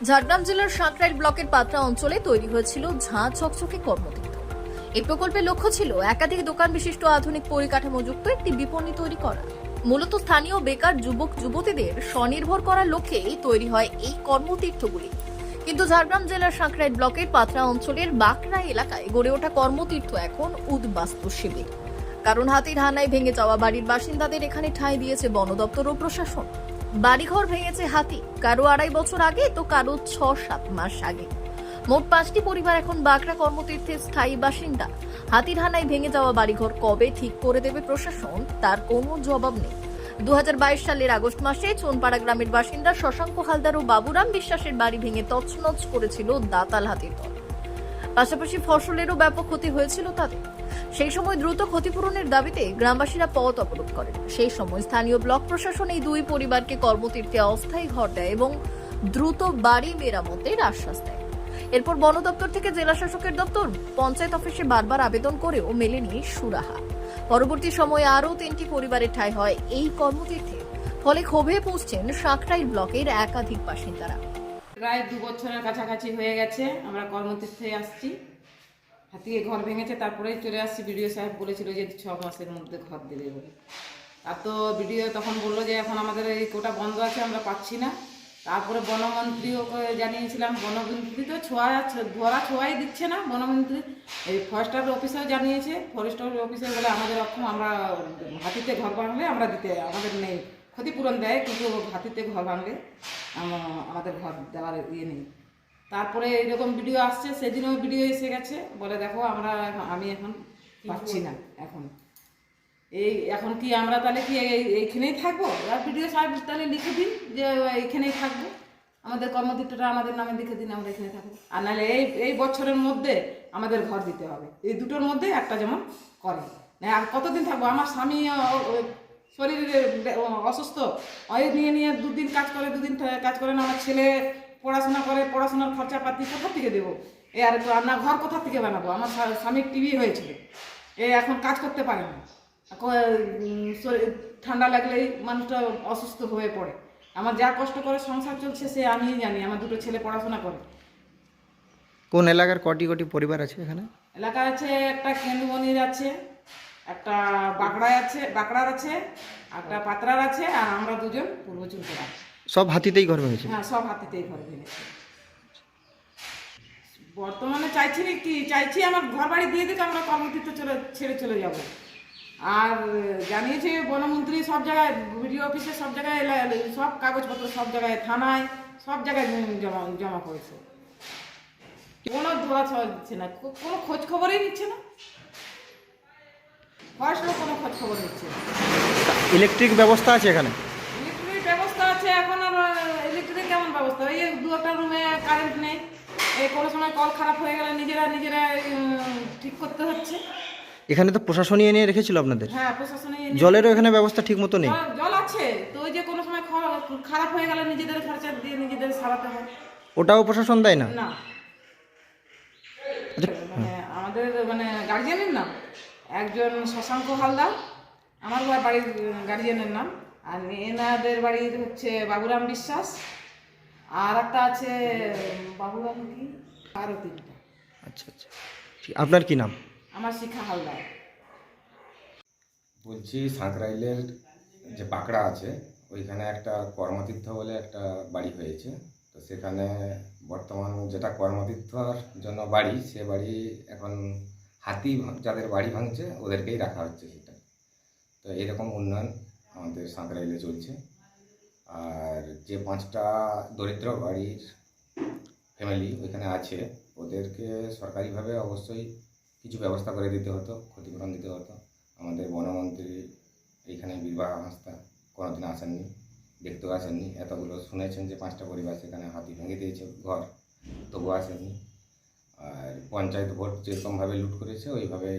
ঝাড়গ্রাম জেলার সাঁকরাইল ব্লকের পাত্রা অঞ্চলে তৈরি হয়েছিল ঝাঁ চকচকে কর্মতীর্থ এই প্রকল্পের লক্ষ্য ছিল একাধিক দোকান বিশিষ্ট আধুনিক পরিকাঠামো যুক্ত একটি বিপণী তৈরি করা। মূলত স্থানীয় বেকার, যুবক, যুবতীদের স্বনির্ভর করার লক্ষ্যেই তৈরি হয় এই কর্মতীর্থগুলি। কিন্তু ঝাড়গ্রাম জেলার সাঁকরাইল ব্লকের পাত্রা অঞ্চলের বাঁকড়া এলাকায় গড়ে ওঠা কর্মতীর্থ এখন উদ্বাস্তু শিবির। কারণ হাতির হানায় ভেঙে যাওয়া বাড়ির বাসিন্দাদের এখানে ঠাঁই দিয়েছে বন দপ্তর ও প্রশাসন। বাড়িঘর ভেঙেছে হাতি। কারও আড়াই বছর আগে, তো কারও ছ সাত মাস আগে। মোট পাঁচটি পরিবার এখন বাঁকড়া কর্মতীর্থের স্থায়ী বাসিন্দা। হাতির হানায় ভেঙে যাওয়া বাড়িঘর কবে ঠিক করে দেবে প্রশাসন, তার কোনো জবাব নেই। দু হাজার বাইশ সালের আগস্ট মাসে চোনপাড়া গ্রামের বাসিন্দা শশাঙ্ক হালদার ও বাবুরাম বিশ্বাসের বাড়ি ভেঙে তছনছ করেছিল দাতাল হাতির দল পাশাপাশি ফসলেরও ব্যাপক ক্ষতি হয়েছিল তাদের। সেই সময় দ্রুত ক্ষতিপূরণের দাবিতে গ্রামবাসীরা পথ অবরোধ করেন। সেই সময় স্থানীয় ব্লক প্রশাসন এই দুই পরিবারকে কর্মতীর্থে অস্থায়ী ঘর দেয় এবং দ্রুত বাড়ি মেরামতের আশ্বাস দেয়। এরপর বন দপ্তর থেকে জেলা শাসকের দপ্তর পঞ্চায়েত অফিসে বারবার আবেদন করেও মেলেনি সুরাহা। পরবর্তী সময়ে আরও তিনটি পরিবারের ঠাঁই হয় এই কর্মতীর্থে। ফলে ক্ষোভে পৌঁছছেন সাঁকরাইল ব্লকের একাধিক বাসিন্দারা। প্রায় দু বছরের কাছাকাছি হয়ে গেছে, আমরা কর্মতীর্থে আসছি। হাতিয়ে ঘর ভেঙেছে তারপরে চলে আসছি। বিডিও সাহেব বলেছিল যে ছ মাসের মধ্যে ঘর দেবে বলে। আর তো বিডিও তখন বলল যে এখন আমাদের এই কোটা বন্ধ আছে, আমরা পাচ্ছি না। তারপরে বনমন্ত্রীও জানিয়েছিলাম, বনমন্ত্রী তো ছোঁয়া, ধরা ছোঁয়াই দিচ্ছে না বনমন্ত্রী। এই ফরেস্টার অফিসেও জানিয়েছে, ফরেস্টার অফিসে বলে আমাদের অক্ষম, আমরা হাতিতে ঘর ভাঙলে আমরা দিতে, আমাদের নেই। ক্ষতিপূরণ দেয়, কিন্তু হাতিতে ঘর ভাঙলে। আমাদের ঘর দেওয়ার ইয়ে নেই। তারপরে এরকম ভিডিও আসছে সেদিনও ভিডিও এসে গেছে বলে দেখো আমরা আমি এখন পাচ্ছি না এখন। এই এখন কি আমরা তাহলে কি এইখানেই থাকব? আর ভিডিও সাহেব তাহলে লিখে দিন যে এইখানেই থাকব। আমাদের কর্মতীর্থটা আমাদের নামে লিখে দিন আমরা এখানে থাকব। আর নাহলে এই এই বছরের মধ্যে আমাদের ঘর দিতে হবে। এই দুটোর মধ্যে একটা যেমন করে। আর কতদিন থাকব? আমার স্বামী শরীরে অসুস্থ। ওই নিয়ে নিয়ে দুদিন কাজ করে দুদিন কাজ করে না আমার ছেলে পড়াশোনা করে পড়াশোনার খরচাপাতি কোথা থেকে দেবো? এ আর রান্না ঘর কোথা থেকে বানাবো? আমার স্বা- স্বামীর টিভি হয়েছিল। এ এখন কাজ করতে পারে না। শরীর- ঠান্ডা লাগলেই মানুষটা অসুস্থ হয়ে পড়ে। আমার যা কষ্ট করে সংসার চলছে সে আমিই জানি আমার দুটো ছেলে পড়াশোনা করে। কোন এলাকার কটি কটি পরিবার আছে এখানে? এলাকা আছে একটা কেন্দুমনির আছে একটা বাঁকড়ায় আছে বাঁকড়ার আছে একটা পাত্রার আছে আর আমরা দুজন পূর্ব চুলকরা সব হাতিতেই ঘর ভেঙেছে? হ্যাঁ সব হাতিতেই ঘর ভেঙেছে। বর্তমানে চাইছি না কি চাইছি আমার ঘর বাড়ি দিয়ে দিকে আমরা কর্মতীর্থ চলে ছেড়ে চলে যাব। আর জানিয়েছে বনমন্ত্রী সব জায়গায় বিডিও অফিসে সব জায়গায় সব কাগজপত্র সব জায়গায় থানায় সব জায়গায় জমা জমা করেছে। কোনো ধরা ছোঁয়া দিচ্ছে না কোনো খোঁজ খবরই নিচ্ছে না। ফরেস্টও কোনো খোঁজ খবর নিচ্ছে না। ইলেকট্রিক ব্যবস্থা আছে এখানে? ইলেকট্রিক ব্যবস্থা আছে এখন আর ইলেকট্রিক কেমন ব্যবস্থা? এই দু একটা রুমে কারেন্ট নেই এই কোনো সময় কল খারাপ হয়ে গেলে নিজেরা নিজেরা উম, ঠিক করতে হচ্ছে। এখানে তো প্রশাসনই এনে রেখেছিল আপনাদের? হ্যাঁ প্রশাসনে জলেরও এখানে ব্যবস্থা ঠিক মতো নেই? জল- জল আছে তো ওই যে কোনো সময় খ- খারাপ হয়ে গেলে নিজেদের খরচা দিয়ে নিজেদের সারাতে হয়। ওটাও প্রশাসন দেয় না? না। মানে আমাদের মানে গার্জিয়ানের নাম একজন শশাঙ্ক হালদার আমার বাড়ির গার্জিয়ানের নাম। আর এনাদের বাড়ির হচ্ছে বাবুরাম বিশ্বাস। আর একটা আছে বাবুরাম কি? আরও তিনটা। আচ্ছা আচ্ছা। আপনার কি নাম? আমার শিখা হালদার। বলছি সাঁকরাইলের যে পাকড়া আছে ওইখানে একটা কর্মতীর্থ বলে একটা বাড়ি হয়েছে। তো সেখানে বর্তমান যেটা কর্মতীর্থর জন্য বাড়ি সে বাড়ি এখন হাতি যাদের বাড়ি ভাঙছে, ওদেরকেই রাখা হচ্ছে সেটা। তো এরকম উন্নয়ন আমাদের সাঁকরাইলে চলছে। আর যে পাঁচটা দরিদ্র বাড়ির ফ্যামিলি ওইখানে আছে, ওদেরকে সরকারিভাবে অবশ্যই কিছু ব্যবস্থা করে দিতে হতো, ক্ষতিপূরণ দিতে হতো। আমাদের বনমন্ত্রী এইখানে বিবাহ হাঁসতা কোনোদিন আসেননি, দেখতেও আসেননি। এতগুলো শুনেছেন যে পাঁচটা পরিবার সেখানে হাতি ভেঙে দিয়েছে, ঘর তবুও আসেননি আর পঞ্চায়েত ভোট যেরকমভাবে লুট করেছে, ওইভাবে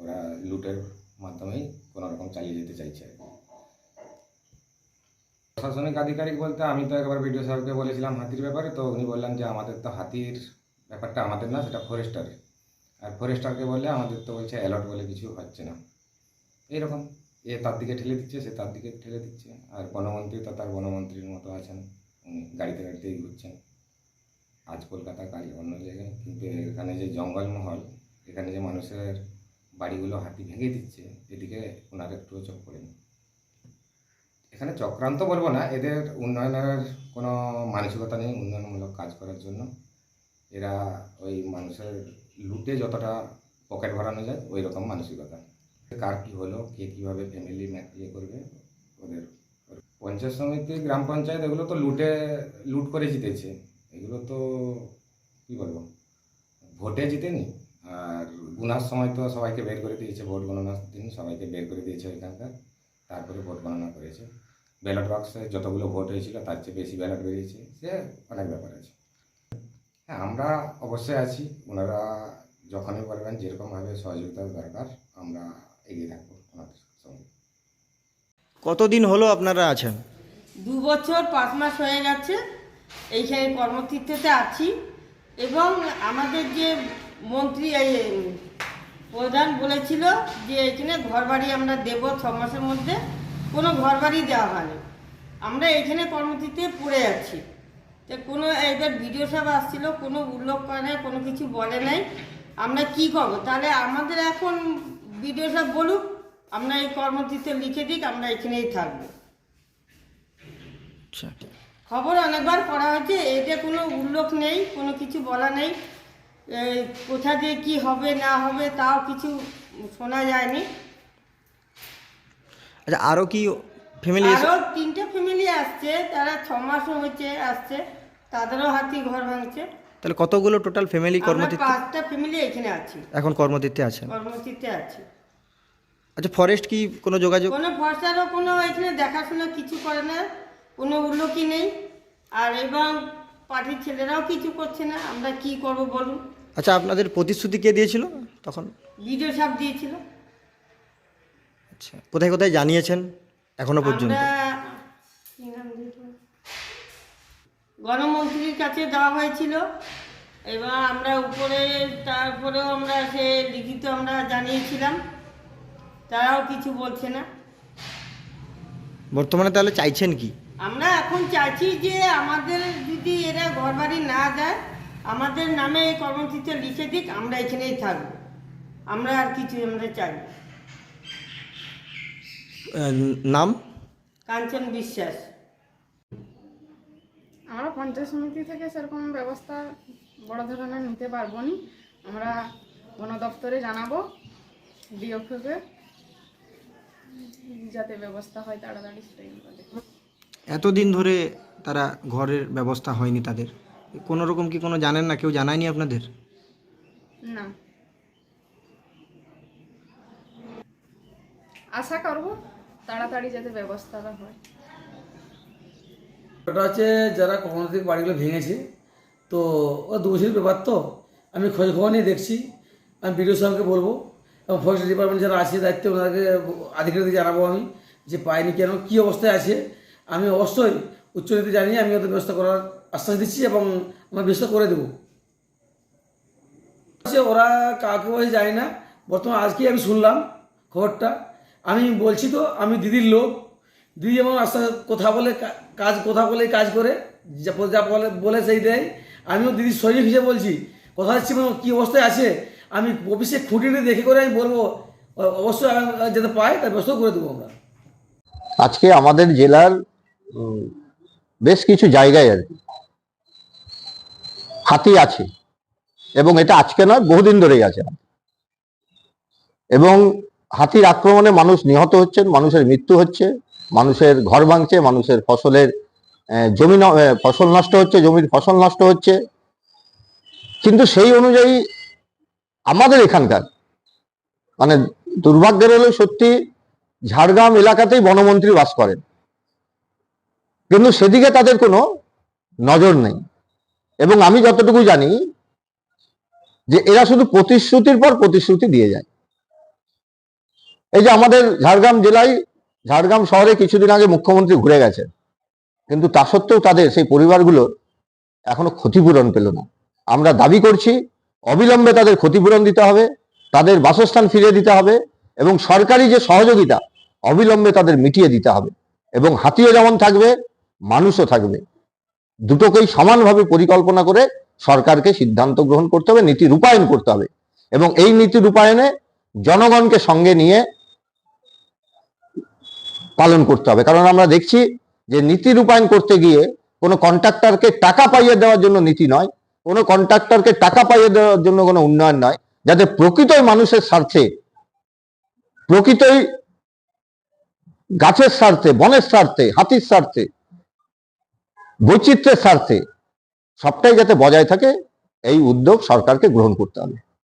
ওরা লুটের মাধ্যমেই কোনো রকম চালিয়ে যেতে চাইছে। আর কি। প্রশাসনিক আধিকারিক বলতে আমি তো একবার বিডিও সাহেবকে বলেছিলাম হাতির ব্যাপারে, তো উনি বললেন যে আমাদের তো হাতির ব্যাপারটা আমাদের না, সেটা ফরেস্টার আর ফরেস্টারকে বললে আমাদের তো বলছে অ্যালার্ট বলে কিছু হচ্ছে না। এইরকম। এ তার দিকে ঠেলে দিচ্ছে, সে তার দিকে ঠেলে দিচ্ছে। আর বনমন্ত্রী তো তার বনমন্ত্রীর মতো আছেন, উনি গাড়িতে গাড়িতেই ঘুরছেন। কাজ কলকাতা কাজ অন্য জায়গায়। কিন্তু এখানে যে জঙ্গলমহল এখানে যে মানুষের বাড়িগুলো হাতি ভেঙে দিচ্ছে, এদিকে ওনার একটুও চোখ পড়েনি। এখানে চক্রান্ত বলব না, এদের উন্নয়নের কোনো মানসিকতা নেই, উন্নয়নমূলক কাজ করার জন্য। এরা ওই মানুষের লুটে যতটা পকেট ভরানো যায়, ওই রকম মানসিকতা। কার কী হলো, কে কীভাবে ফ্যামিলি ইয়ে করবে, ওদের। পঞ্চায়েত সমিতি, গ্রাম পঞ্চায়েত, এগুলো তো লুটে, লুট করে জিতেছে। এগুলো তো কী বলব? ভোটে জিতেনি আর গুনার সময় তো সবাইকে বের করে দিয়েছে ভোট গণনার দিন সবাইকে বের করে দিয়েছে ওইখানকার তারপরে ভোট গণনা করেছে। ব্যালট বাক্সে যতগুলো ভোট হয়েছিল তার চেয়ে বেশি ব্যালট বেরিয়েছে সে অনেক ব্যাপার আছে। হ্যাঁ আমরা অবশ্যই আছি ওনারা যখনই বলবেন যেরকমভাবে সহযোগিতার দরকার আমরা এগিয়ে থাকব ওনাদের সঙ্গে। কতদিন হলো আপনারা আছেন? দু বছর পাঁচ মাস হয়ে গেছে। এইখানে কর্মতীর্থতে আছি এবং আমাদের যে মন্ত্রী, এই প্রধান বলেছিল যে এখানে ঘরবাড়ি আমরা দেবো ছ মাসের মধ্যে। কোনো ঘর ঘরবাড়ি দেওয়া হয়নি। আমরা এখানে কর্মতীর্থে পড়ে আছি। তো কোনো, এবার ভিডিও সাহেব আসছিল, কোনো উল্লেখ করে নাই, কোনো কিছু বলে নাই। আমরা কি করব? তাহলে আমাদের এখন ভিডিও সাহেব বলুক, আমরা এই কর্মতীর্থে লিখে দিক, আমরা এখানেই থাকব। আচ্ছা। খবর অনেকবার করা হয়েছে এতে কোনো উল্লেখ নেই কোনো কিছু বলা নেই। কোথা দিয়ে কি হবে না হবে তাও কিছু শোনা যায়নি। আচ্ছা আরও কি ফ্যামিলি আরও তিনটে ফ্যামিলি আসছে তারা ছ মাসও হয়েছে আসছে। তাদেরও হাতি ঘর ভাঙছে। তাহলে কতগুলো টোটাল ফ্যামিলি কর্মতীর্থ পাঁচটা ফ্যামিলি এখানে আছে। এখন কর্মতীর্থে আছে। কর্মতীর্থে আছে। আচ্ছা ফরেস্ট কি কোনো যোগাযোগ কোনো ফর্সারও কোনো এখানে দেখাশোনা কিছু করে না। কোনো উল্লেখই নেই। আর এবং পার্টির ছেলেরাও কিছু করছে না। আমরা কি করব বলুন? আচ্ছা আপনাদের প্রতিশ্রুতি কে দিয়েছিল তখন? ভিডিও সাপ দিয়েছিল। আচ্ছা কোথায় কোথায় জানিয়েছেন এখনও পর্যন্ত? আমরা কি নাম দিয়েছিল? গণমন্ত্রীর কাছে দেওয়া হয়েছিল। এবং আমরা উপরে তারপরেও আমরা সে লিখিত আমরা জানিয়েছিলাম। তারাও কিছু বলছে না। বর্তমানে তাহলে চাইছেন কি? আমরা এখন চাইছি যে আমাদের যদি এরা ঘরবাড়ি না দেয় আমাদের নামে এই কর্মসূচিতে লিখে দিক আমরা এখানেই থাকব। আমরা আর কিছু আমরা চাই নাম? কাঞ্চন বিশ্বাস। আমরা পঞ্চায়েত সমিতি থেকে সেরকম ব্যবস্থা বড় ধরনের নিতে পারব নি। আমরা বন দপ্তরে জানাব ডিওফকে যাতে ব্যবস্থা হয় তাড়াতাড়ি সেটাই আমরা দেখব। এতদিন ধরে তারা ঘরের ব্যবস্থা হয়নি তাদের। কোনো রকম কি কোনো জানেন না? কেউ জানায়নি আপনাদের? না। আশা করব তাড়াতাড়ি যাতে ব্যবস্থাটা হয়। ওটা হচ্ছে যারা কর্মচারী বাড়িগুলো ভেঙেছে তো ও দু বছরের ব্যাপার তো। আমি খোঁজ খবর নিয়ে দেখছি আমি বিডিও সাহেবকে বলব এবং ফরেস্ট ডিপার্টমেন্ট যারা আছে দায়িত্বে ওনাদেরকে আধিকারিক জানাব আমি যে পাইনি কেন কী অবস্থায় আছে আমি অবশ্যই উচ্চনীতি জানিয়ে আমি ওদের ব্যবস্থা করার আশ্বাস দিচ্ছি এবং আমার ব্যবস্থা করে দেবো। ওরা কাউকে বলে যায় না। বর্তমানে আজকেই আমি শুনলাম খবরটা। আমি বলছি তো, আমি দিদির লোক। দিদি যেমন আস্তে কথা বলে কাজ, কথা বলে, কাজ করে, যা বলে বলে সেই দেয়। আমিও দিদির শরীর হিসেবে বলছি, কথা হচ্ছে মানে কী অবস্থায় আছে, আমি অফিসে খুঁটিয়ে দেখে করে আমি বলব। অবশ্যই যাতে পাই তার ব্যবস্থা করে দেবো আমরা। আজকে আমাদের জেলার বেশ কিছু জায়গায় আর কি। হাতি আছে। এবং এটা আজকে নয়, বহুদিন ধরেই আছে। এবং হাতির আক্রমণে মানুষ নিহত হচ্ছেন, মানুষের মৃত্যু হচ্ছে, মানুষের ঘর ভাঙছে, মানুষের ফসলের জমি ফসল নষ্ট হচ্ছে, জমির ফসল নষ্ট হচ্ছে। কিন্তু সেই অনুযায়ী আমাদের এখানকার মানে দুর্ভাগ্যের হলেও সত্যি ঝাড়গ্রাম এলাকাতেই বনমন্ত্রী বাস করেন। কিন্তু সেদিকে তাদের কোনো নজর নেই। এবং আমি যতটুকু জানি যে এরা শুধু প্রতিশ্রুতির পর প্রতিশ্রুতি দিয়ে যায়। এই যে আমাদের ঝাড়গ্রাম জেলায়, ঝাড়গ্রাম শহরে কিছুদিন আগে মুখ্যমন্ত্রী ঘুরে গেছেন কিন্তু তা সত্ত্বেও তাদের সেই পরিবারগুলো এখনও ক্ষতিপূরণ পেল না। আমরা দাবি করছি, অবিলম্বে তাদের ক্ষতিপূরণ দিতে হবে, তাদের বাসস্থান ফিরিয়ে দিতে হবে এবং সরকারি যে সহযোগিতা, অবিলম্বে তাদের মিটিয়ে দিতে হবে। এবং হাতিও যেমন থাকবে মানুষও থাকবে। দুটোকেই সমানভাবে পরিকল্পনা করে সরকারকে সিদ্ধান্ত গ্রহণ করতে হবে, নীতি রূপায়ণ করতে হবে। এবং এই নীতি রূপায়ণে জনগণকে সঙ্গে নিয়ে পালন করতে হবে। কারণ আমরা দেখছি যে নীতি রূপায়ণ করতে গিয়ে কোনো কন্ট্রাক্টরকে টাকা পাইয়ে দেওয়ার জন্য নীতি নয়, কোনো কন্ট্রাক্টরকে টাকা পাইয়ে দেওয়ার জন্য কোনো উন্নয়ন নয়, যাতে প্রকৃতই মানুষের স্বার্থে, প্রকৃতই গাছের স্বার্থে, বনের স্বার্থে, হাতির স্বার্থে বৈচিত্র্যের স্বার্থে সবটাই যাতে বজায় থাকে এই উদ্যোগ সরকারকে গ্রহণ করতে হবে।